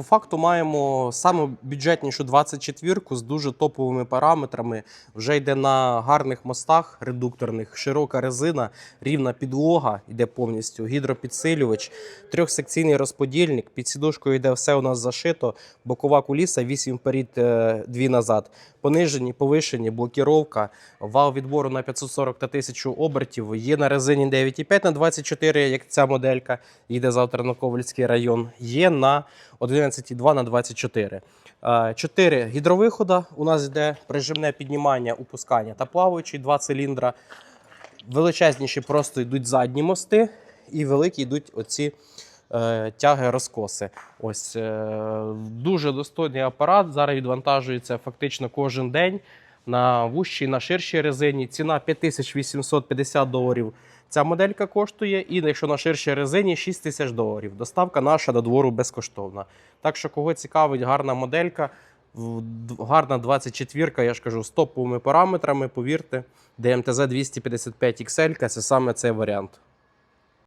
По факту маємо саме бюджетнішу 24-ку з дуже топовими параметрами. Вже йде на гарних мостах редукторних, широка резина, рівна підлога, йде повністю, гідропідсилювач, трьохсекційний розподільник. Під сідушкою йде все у нас зашито, бокова куліса, 8 вперед, 2 назад. Понижені, повишені, блокіровка, вал відбору на 540 та 1000 обертів. Є на резині 9,5 на 24, як ця моделька, їде завтра на Ковальський район. Є на 11,2 на 24. Е, Чотири гідровихода. У нас йде прижимне піднімання, упускання та плаваючий, два циліндра. Величезніші просто йдуть задні мости, і великі йдуть оці е, тяги розкоси. Ось е, дуже достойний апарат. Зараз відвантажується фактично кожен день на вущій, на ширшій резині. Ціна 5850 доларів. Ця моделька коштує, і якщо на ширшій резині 6 тисяч доларів. Доставка наша до двору безкоштовна. Так що, кого цікавить гарна моделька, гарна 24-ка, я ж кажу, з топовими параметрами, повірте, ДМТЗ 255 XL це саме цей варіант.